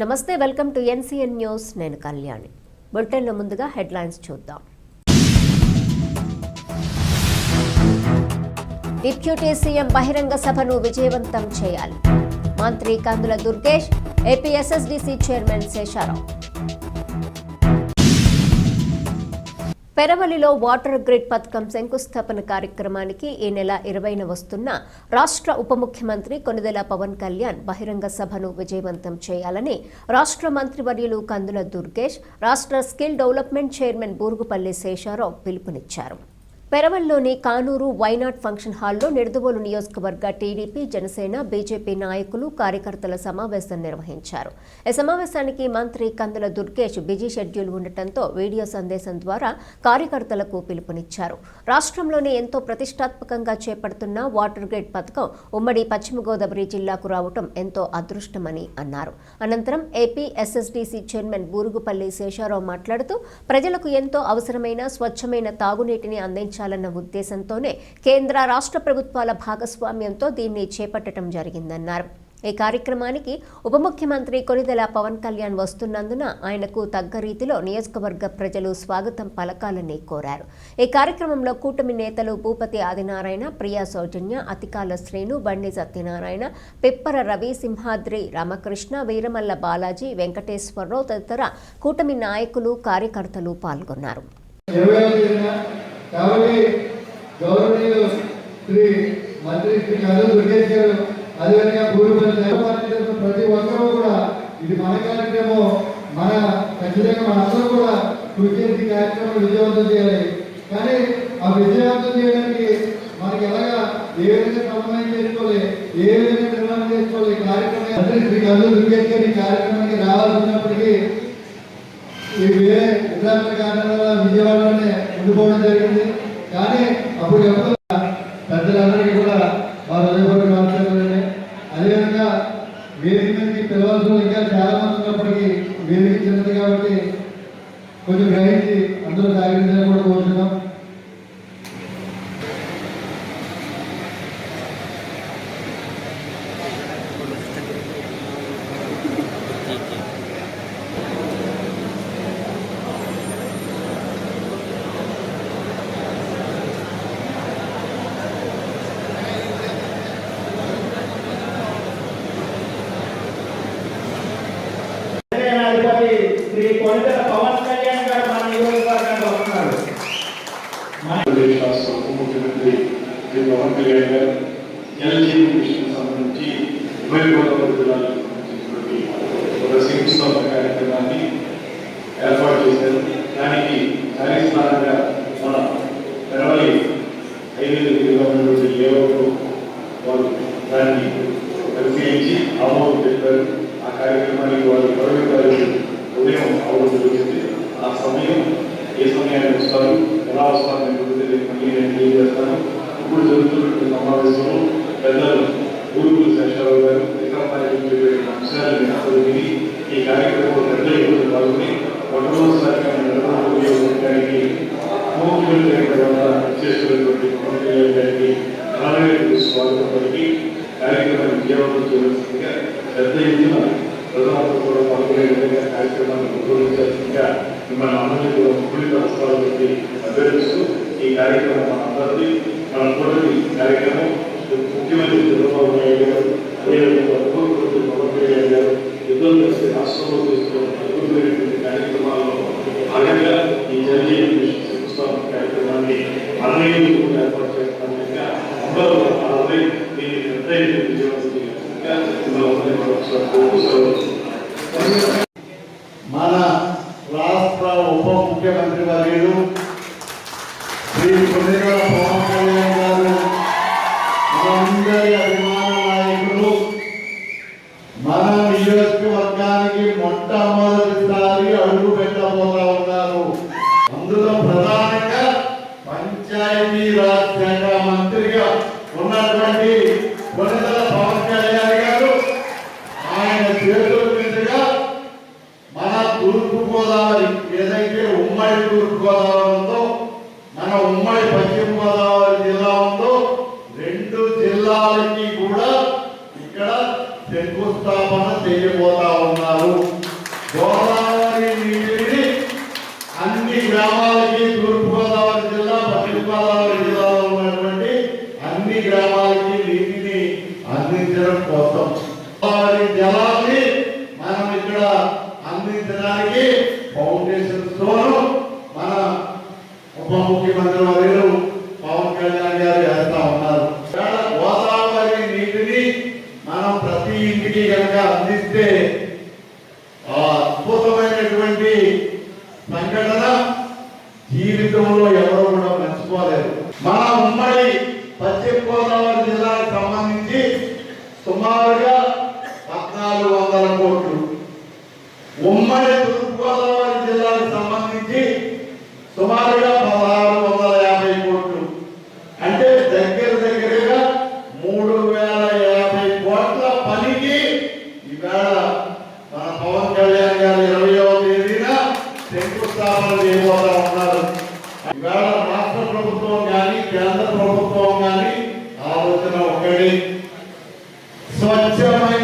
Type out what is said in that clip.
నమస్తే welcome to NCN news. నేను కళ్యాణి. బులెటిన్లో ముందుగా హెడ్లైన్స్ చూద్దాం. డిప్యూటీ సీఎం బహిరంగ సభను విజయవంతం చేయాలి. మంత్రి కందుల దుర్గేష్ ఏపీఎస్ఎస్డిసి చైర్మన్ శేషారావు. పెరవలిలో వాటర్ గ్రిడ్ పథకం శంకుస్థాపన కార్యక్రమానికి ఈ నెల ఇరవైన వస్తున్న రాష్ట్ర ఉప ముఖ్యమంత్రి కొనిదెల పవన్ కళ్యాణ్ బహిరంగ సభను విజయవంతం చేయాలని రాష్ట్ర మంత్రివర్యులు కందుల దుర్గేష్ రాష్ట్ర skill development chairman Burugupalli Sesharao పిలుపునిచ్చారు. పెరవల్లోని కానూరు వైనాట్ ఫంక్షన్ హాల్లో నిడదవోలు నియోజకవర్గ టీడీపీ జనసేన బీజేపీ నాయకులు కార్యకర్తల సమావేశం నిర్వహించారు. ఈ సమావేశానికి మంత్రి కందుల దుర్గేష్ బిజీ షెడ్యూల్ ఉండటంతో వీడియో సందేశం ద్వారా కార్యకర్తలకు పిలుపునిచ్చారు. రాష్ట్రంలోనే ఎంతో ప్రతిష్టాత్మకంగా చేపడుతున్న వాటర్ గ్రిడ్ పథకం ఉమ్మడి పశ్చిమ గోదావరి జిల్లాకు రావటం ఎంతో అదృష్టమని అన్నారు. అనంతరం AP SSDC chairman Burugupalli Sesharao మాట్లాడుతూ ప్రజలకు ఎంతో అవసరమైన స్వచ్ఛమైన తాగునీటిని అందించాలన్న ఉద్దేశంతోనే కేంద్ర రాష్ట్ర ప్రభుత్వాల భాగస్వామ్యంతో దీన్ని చేపట్టడం జరిగిందన్నారు. ఈ కార్యక్రమానికి ఉప ముఖ్యమంత్రి కొనిదెల పవన్ కళ్యాణ్ వస్తున్నందున ఆయనకు తగ్గ రీతిలో నియోజకవర్గ ప్రజలు స్వాగతం పలకాలని కోరారు. ఈ కార్యక్రమంలో కూటమి నేతలు భూపతి ఆదినారాయణ ప్రియా సౌజన్య అతికాల శ్రీను బండి సత్యనారాయణ పిప్పర రవి సింహాద్రి రామకృష్ణ వీరమల్ల బాలాజీ వెంకటేశ్వరరావు తదితర కూటమి నాయకులు కార్యకర్తలు పాల్గొన్నారు. కాబట్టి గౌరవనీయులు శ్రీ మంత్రి శ్రీ కళ్ళు దుర్గేష్ గారు అదేవిధంగా భూమిపల్లి ప్రతి ఒక్కరూ కూడా ఇది మన కార్యక్రమం మన ఖచ్చితంగా మనందరూ కూడా కృషి చేసి కార్యక్రమం విజయవంతం చేయాలి. కానీ ఆ విజయవంతం చేయడానికి మనకి ఎలాగా ఏ విధంగా సమన్వయం చేసుకోవాలి ఏ విధంగా నిర్మాణం చేసుకోవాలి కార్యక్రమం? మంత్రి శ్రీ కళ్ళు దుర్గేష్ గారు ఈ కార్యక్రమానికి రావాల్సినప్పటికీ ఈ వేరే ఇతర కారణాల వల్ల విజయవాడలోనే ఉండిపోవడం జరిగింది. కానీ అప్పుడు ఎవరు పెద్దలందరికీ కూడా వారు హృదయపూర్వక నమస్కారాలండి అదేవిధంగా వేదిక మీదకి పిలవాల్సిన ఇంకా చాలా మంది ఉన్నప్పటికీ వేదిక చిన్నది కాబట్టి కొంచెం గ్రహించి అందరూ సహకరించాలని కూడా కోరుతున్నాం సేనాధిపతి శ్రీ కొనితల పవన్ కళ్యాణ్ గారు మన నియోజకవర్గానికి వస్తున్నారు ఆంధ్రప్రదేశ్ రాష్ట్ర ఉప ముఖ్యమంత్రి శ్రీ పవన్ కళ్యాణ్ గారు ఎల్జీ మిషన్ సంబంధించి ఉభయ గోదావరి జిల్లాలకు ఒక శంకుస్థాపన కార్యక్రమాన్ని ఏర్పాటు చేశారు. దానికి కార్యస్థానంగా మన పెరవలి హైవే దగ్గరగా ఉన్నటువంటి లేఅవుట్ వారు దాన్ని పరిశీలించి ఆమోదం చెప్పారు ఆ కార్యక్రమానికి వారు ఇరవై తారీఖు ఉదయం ఆమోదం జరిగింది ఆ సమయం ఏ సమయానికి వస్తారు ఎలా వస్తారు అనేది రేపు మళ్ళీ నేను తెలియజేస్తాను ఇప్పుడు జరుగుతున్నటువంటి సమావేశంలో పెద్దలు ఊరుకులు శేషారావు గారు ఇతర నాయకులు చెప్పిన అంశాలను అందరూ విని ఈ కార్యక్రమంలో పెద్ద ఎత్తున పాల్గొని మొట్టమొదటిసారిగా ఉపయోగించడానికి ముఖ్యమంత్రి అయిన తర్వాత చేస్తున్నటువంటి పవన్ కళ్యాణ్ గారికి అలాగే స్వాగతం పలికి కార్యక్రమాన్ని విజయవంతం చేయవలసిందిగా పెద్ద ఎత్తున ప్రజలందరూ కూడా పాల్గొనే విధంగా కార్యక్రమాన్ని నిర్వహించాల్సిందిగా మిమ్మల్ని అందరినీ కూడా అభ్యర్థిస్తూ ఈ కార్యక్రమం మన మన కూటమి కార్యక్రమం ముఖ్యమంత్రి చంద్రబాబు నాయుడు గారు అదేవిధంగా ఉపముఖ్యమంత్రి పవన్ కళ్యాణ్ గారు ఇద్దరు కలిసి రాష్ట్రంలో చేస్తున్న కార్యక్రమాల్లో భాగంగా ఈ జల్జీ శంకుస్థాపన కార్యక్రమాన్ని అన్నయ్య కూడా ఏర్పాటు చేస్తాం కనుక అందరూ మన రాష్ట్ర ఉప ముఖ్యమంత్రి వర్యులు శ్రీ కొన్నిగల పవన్ కళ్యాణ్ గారు మనందరి అభిమాన నాయకులు మన నియోజకవర్గానికి మొట్టమొదటిసారి అడుగు పెట్టబోతా ఉన్నారు అందులో ప్రధానంగా పంచాయతీ రాజ్ శాఖ మంత్రిగా ఉన్నటువంటి కొన్నిగల పవన్ కళ్యాణ్ గారు ఆయన చేతుల మీదుగా మన తూర్పు గోదావరి ఏదైతే ఉమ్మడి తూర్పు గోదావరి ఉందో మన ఉమ్మడి పశ్చిమ గోదావరి జిల్లా ఉందో రెండు జిల్లాలకి కూడా ఇక్కడ శంకుస్థాపన చేయబోతా ఉన్నారు సంఘటన జీవితంలో ఎవరు కూడా మర్చిపోలేరు మన ఉమ్మడి పశ్చిమ గోదావరి జిల్లాకు సంబంధించి సుమారుగా పద్నాలుగు వందల కోట్లు. ఉమ్మడి తూర్పుగోదావరి జిల్లాకు సంబంధించి సుమారుగా పదహారు వందల యాభై కోట్లు. అంటే దగ్గర దగ్గరగా మూడు వేల యాభై కోట్ల పనికి ఈవేళ మన పవన్ కళ్యాణ్ గారు ఇరవయో తేదీన శంకుస్థాపన చేయబోతా ఉన్నారు. ఈవేళ రాష్ట్ర ప్రభుత్వం కానీ కేంద్ర ప్రభుత్వం కానీ ఆలోచన ఒకటి So I tell